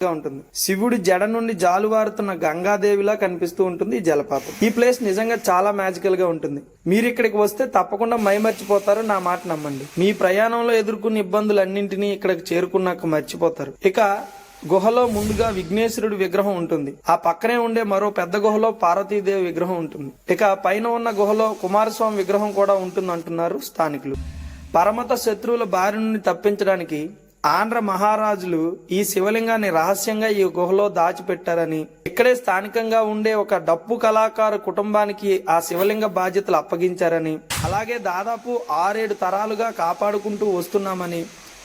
గా ఉంటుంది. శివుడి జడ నుండి జాలువారుతున్న గంగాదేవిలా కనిపిస్తూ ఉంటుంది ఈ జలపాతం. ఈ ప్లేస్ నిజంగా చాలా మ్యాజికల్గా ఉంటుంది. మీరు ఇక్కడికి వస్తే తప్పకుండా మైమర్చిపోతారు నా మాట నమ్మండి. మీ ప్రయాణంలో ఎదుర్కొన్న ఇబ్బందులన్నింటినీ ఇక్కడికి చేరుకున్నాక మర్చిపోతారు. ఇక గుహలో ముందుగా విఘ్నేశ్వరుడి విగ్రహం ఉంటుంది. ఆ పక్కనే ఉండే మరో పెద్ద గుహలో పార్వతీదేవి విగ్రహం ఉంటుంది. ఇక పైన ఉన్న గుహలో కుమారస్వామి విగ్రహం కూడా ఉంటుంది అంటున్నారు స్థానికులు. పరమత శత్రువుల బారి నుండి తప్పించడానికి ఆంధ్ర మహారాజులు ఈ శివలింగాన్ని రహస్యంగా ఈ గుహలో దాచిపెట్టారని ఇక్కడే స్థానికంగా ఉండే ఒక డప్పు కళాకారు కుటుంబానికి ఆ శివలింగ బాధ్యతలు అప్పగించారని అలాగే దాదాపు ఆరేడు తరాలుగా కాపాడుకుంటూ వస్తున్నామని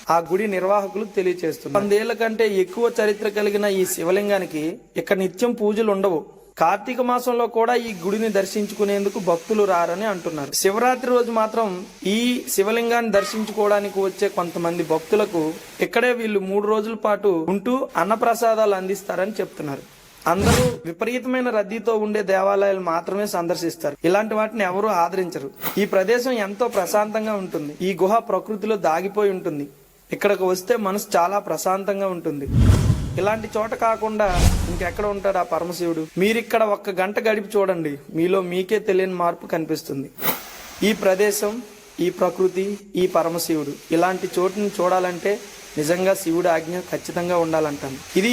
ఆ గుడి నిర్వాహకులు తెలియచేస్తున్నారు వందేళ్ళ కంటే ఎక్కువ చరిత్ర కలిగిన ఈ శివలింగానికి ఇక్కడ నిత్యం పూజలు ఉండవు. కార్తీక మాసంలో కూడా ఈ గుడిని దర్శించుకునేందుకు భక్తులు రారని అంటున్నారు. శివరాత్రి రోజు మాత్రం ఈ శివలింగాన్ని దర్శించుకోవడానికి వచ్చే కొంతమంది భక్తులకు ఇక్కడే వీళ్ళు మూడు రోజుల పాటు ఉంటూ అన్నప్రసాదాలు అందిస్తారని చెప్తున్నారు. అందరూ విపరీతమైన రద్దీతో ఉండే దేవాలయాలు మాత్రమే సందర్శిస్తారు. ఇలాంటి వాటిని ఎవరూ ఆదరించరు. ఈ ప్రదేశం ఎంతో ప్రశాంతంగా ఉంటుంది. ఈ గుహ ప్రకృతిలో దాగిపోయి ఉంటుంది. ఇక్కడికి వస్తే మనసు చాలా ప్రశాంతంగా ఉంటుంది. ఇలాంటి చోట కాకుండా ఇంకెక్కడ ఉంటాడు ఆ పరమశివుడు? మీరిక్కడ ఒక్క గంట గడిపి చూడండి. మీలో మీకే తెలియని మార్పు కనిపిస్తుంది. ఈ ప్రదేశం ఈ ప్రకృతి ఈ పరమశివుడు. ఇలాంటి చోటుని చూడాలంటే నిజంగా శివుడు ఆజ్ఞ ఖచ్చితంగా ఉండాలంటాను. ఇది